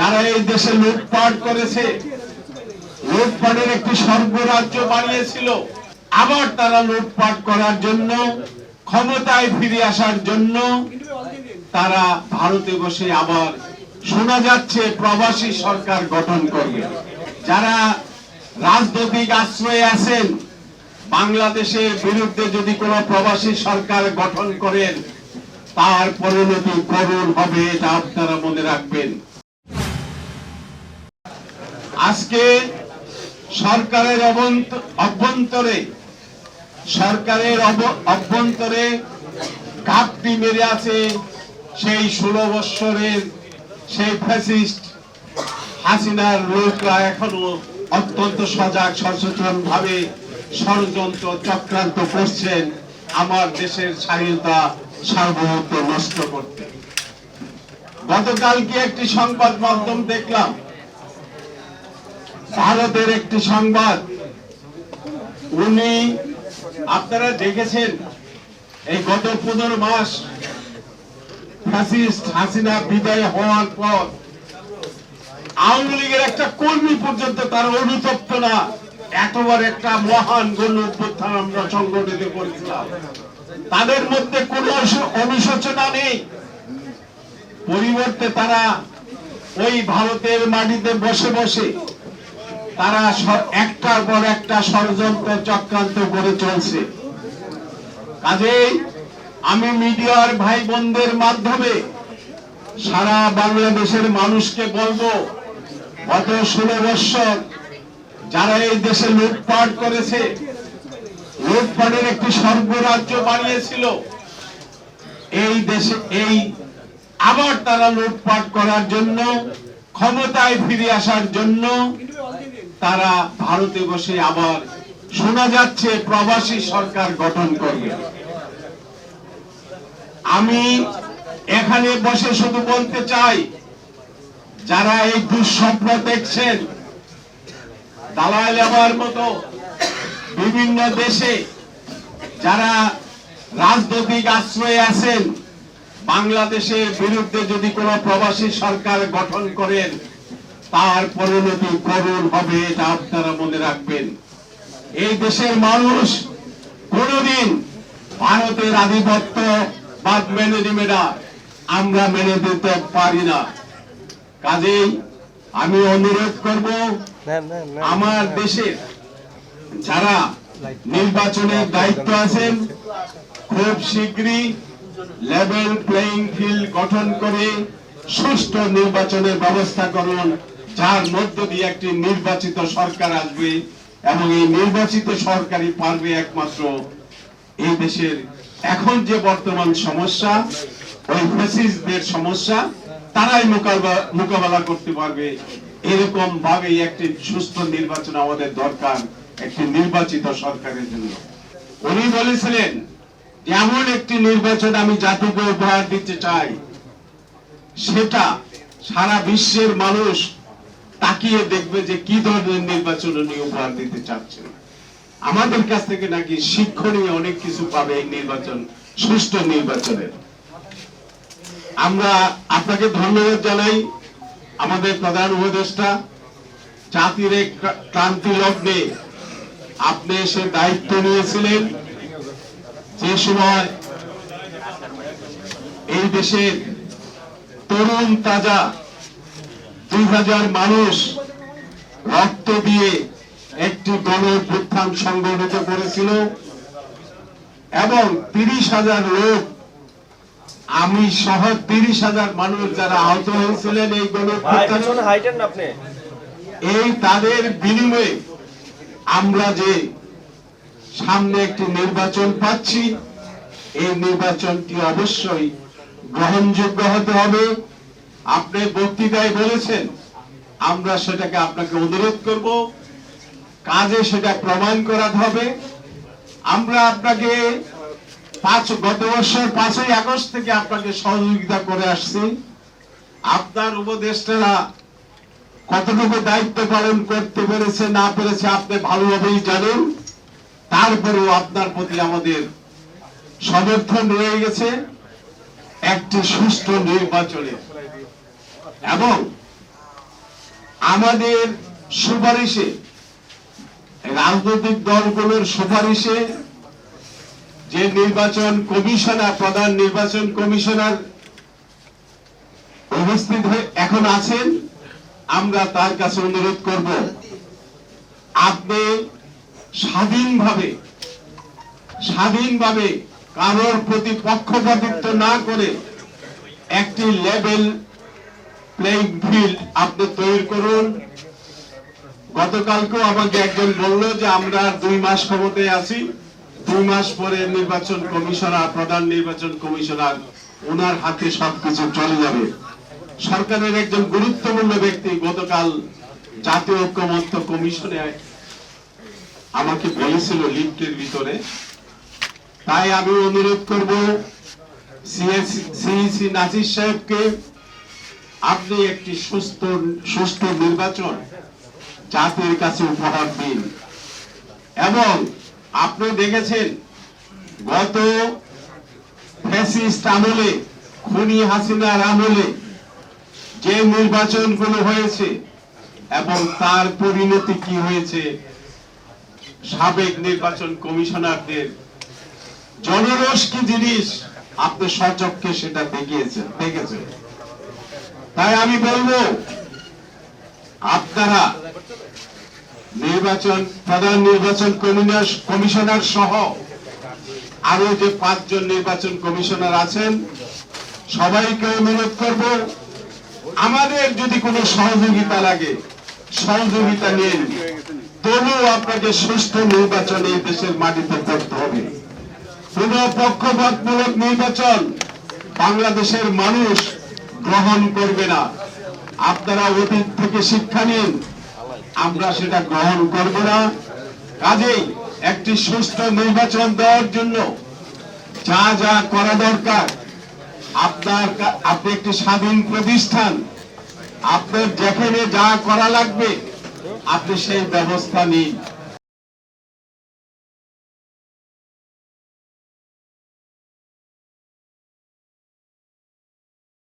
যারা এই দেশে লুটপাট করেছে, লুটপাটের একটি স্বর্গরাজ্য বানিয়েছিল, আবার তারা লুটপাট করার জন্য, ক্ষমতায় ফিরে আসার জন্য তারা ভারতে বসে আবার শোনা যাচ্ছে প্রবাসী সরকার গঠন করবে। যারা রাজনৈতিক আশ্রয়ে আছেন, বাংলাদেশের বিরুদ্ধে যদি কোনো প্রবাসী সরকার গঠন করেন, তার পরিণতি করুণ হবে, এটা আপনারা মনে রাখবেন। আজকে সরকারের অভ্যন্তরে সরকারের অভ্যন্তরে ঘাপটি মেরে আছে সেই ষোলো বৎসরের সেই ফ্যাসিস্ট হাসিনার লোকরা এখনও অত্যন্ত সজাগ সচেতন ভাবে ষড়যন্ত্র চক্রান্ত করছেন আমার দেশের স্বাধীনতা সার্বভৌমত্ব নষ্ট করতে। গতকালকে একটি সংবাদ মাধ্যম দেখলাম। ভারতের একটি সংবাদ। উনি, আপনারা দেখেছেন, এই গত পনেরো মাস ফ্যাসিস্ট হাসিনা বিদায় হওয়ার পর আওয়ামী লীগের একটা কর্মী পর্যন্ত তার অনুতপ্ত না। এতবার একটা মহান গণ অভ্যুত্থান আমরা সংগঠিত করেছিলাম। তাদের মধ্যে কোন অনুশোচনা নেই। পরিবর্তে তারা ওই ভারতের মাটিতে বসে বসে তারা একটার পর একটা ষড়যন্ত্র চক্রান্ত করে চলছে। কাজেই আমি মিডিয়ার ভাই বোনদের মাধ্যমে সারা বাংলাদেশের মানুষকে বলব, গত ষোলো বৎসর যারা এই দেশে লুটপাট করেছে, লুটপাটের একটি সর্বরাজ্য বানিয়েছিল, এই দেশে, এই আবার তারা লুটপাট করার জন্য, ক্ষমতায় ফিরে আসার জন্য তারা ভারতে বসে আবার শোনা যাচ্ছে প্রবাসী সরকার গঠন করবে। আমি এখানে বসে শুধু বলতে চাই, যারা এই দুঃস্বপ্ন দেখছেন, দালাল আমার মতো বিভিন্ন দেশে যারা রাজনৈতিক আশ্রয়ে আছেন, বাংলাদেশের বিরুদ্ধে যদি কোনো প্রবাসী সরকার গঠন করেন তার পরিণতি করুণ হবে এটা আপনারা মনে রাখবেন। এই দেশের মানুষ কোনদিন ভারতের আধিপত্য বাদ মেনে নিবে না। আমরা মেনে দিতে পারি না। কাজেই আমি অনুরোধ করব আমার দেশের যারা নির্বাচনের দায়িত্ব আছেন খুব শীঘ্রই লেভেল প্লেইং ফিল্ড গঠন করে সুষ্ঠু নির্বাচনের ব্যবস্থা করুন। যার মধ্য দিয়ে একটি নির্বাচিত সরকার আসবে এবং এই নির্বাচিত সরকারই পারবে একমাত্র এই দেশের এখন যে বর্তমান সমস্যা, ওই ফ্যাসিস্টদের সমস্যা, তারাই মোকাবেলা করতে পারবে। এরকম ভাবে একটি সুস্থ নির্বাচন আমাদের দরকার, একটি নির্বাচিত সরকারের জন্য। উনি বলেছিলেন, এমন একটি নির্বাচন আমি জাতিকে উপহার দিতে চাই। সেটা সারা বিশ্বের মানুষ তাকিয়ে দেখবে যে কি ধরনের নির্বাচন উনি উপহার দিতে চাচ্ছেন। আমাদের কাছ থেকে নাকি শিক্ষণীয় অনেক কিছু পাবে এই নির্বাচন, সুষ্ঠু নির্বাচনের। আমরা আপনাকে ধন্যবাদ জানাই, আমাদের প্রধান উপদেষ্টা, জাতির ক্রান্তি লগ্নে আপনি সে দায়িত্ব নিয়েছিলেন। যে সময় এই দেশের তরুণ তাজা দুই হাজার মানুষ রক্ত দিয়ে একটি গণ অভ্যুত্থান সংগঠিত করেছিল এবং তিরিশ হাজার লোক আমি সহ তিরিশ হাজার মানুষ যারা আহত হয়েছিলেন এই গণ এই তাদের বিনিময়ে আমরা যে সামনে একটি নির্বাচন পাচ্ছি এই নির্বাচনটি অবশ্যই গ্রহণযোগ্য হতে হবে। আপনি বক্তৃতায় বলেছেন, আমরা সেটাকে আপনাকে অনুরোধ করব, কাজে সেটা প্রমাণ করাতে হবে। আমরা আপনাকে পাঁচ, গত বছর পাঁচই আগস্ট থেকে আপনাকে সহযোগিতা করে আসছি। আপনার উপদেষ্টারা কতটুকু দায়িত্ব পালন করতে পেরেছে, না পেরেছে, আপনি ভালোভাবেই জানেন। তারপরেও আপনার প্রতি আমাদের সমর্থন রয়ে গেছে। একটি সুষ্ঠু নির্বাচনে এবং আমাদের সুপারিশে, রাজনৈতিক দলগুলোর সুপারিশে যে নির্বাচন কমিশনার, প্রধান নির্বাচন কমিশনার উপস্থিত হয়ে এখন আছেন, আমরা তার কাছে অনুরোধ করব, আপনি স্বাধীনভাবে স্বাধীনভাবে কারোর প্রতি পক্ষপাতিত্ব না করে একটি লেভেল প্লেইং ফিল্ড আপনি তৈরি করুন। গতকালকেও আমাকে একজন বলল যে আমরা দুই মাস ক্ষমতায় আছি। দুই মাস পরে নির্বাচন কমিশনার, প্রধান নির্বাচন কমিশনার ওনার হাতে সবকিছু চলে যাবে। সরকারের একজন গুরুত্বপূর্ণ ব্যক্তি গতকাল জাতীয় ঐক্যমত্য কমিশনে আমাকে বলেছিল লিফটের ভিতরে। তাই আমি অনুরোধ করব সিইসি নাজির সাহেবকে আপনি একটি সুস্থ সুস্থ নির্বাচন জাতির কাছে উপহার দিন। এবং আপনি দেখেছেন, গত ফ্যাসিস্ট আমলে, খুনি হাসিনার আমলে যে নির্বাচনগুলো হয়েছে এবং তার পরিণতি কি হয়েছে, সাবেক নির্বাচন কমিশনারদের জনরস কি জিনিস, আপনি সচক্ষে সেটা দেখিয়েছেন, দেখেছেন। তাই আমি বলব, আপনারা নির্বাচন, প্রধান নির্বাচন কমিশনার- সহ আরও যে পাঁচজন নির্বাচন কমিশনার আছেন সবাইকে অনুরোধ করব, আমাদের যদি কোনো সহযোগিতা লাগে, সহযোগিতা নিন। তবুও আপনাকে সুস্থ নির্বাচন এই দেশের মাটিতে করতে হবে। কোন পক্ষপাতমূলক নির্বাচন বাংলাদেশের মানুষ গ্রহণ করবে না। আপনারা অতীত থেকে শিক্ষা নিন। আমরা সেটা গ্রহণ করব না। কাজেই একটি সুষ্ঠু নির্বাচন দেওয়ার জন্য যা যা করা দরকার, আপনার আপনি একটি স্বাধীন প্রতিষ্ঠান, আপনার যেখানে যা করা লাগবে, আপনি সেই ব্যবস্থা নিন।